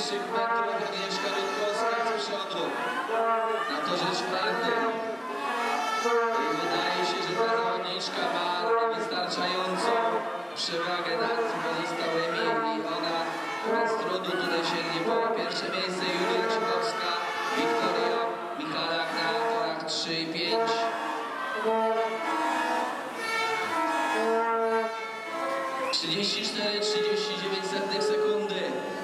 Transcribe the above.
pierwszych metrów Agnieszka Rutkowska z przodu na to rzecz karty. I wydaje się, że ta zawodniczka ma niewystarczającą przewagę nad pozostałymi i ona bez trudu tutaj sięgnie po pierwsze miejsce Julia Czubowska, Wiktoria Michalak na torach 3 i 5. Trzydzieści cztery, trzydzieści dziewięć sekundy.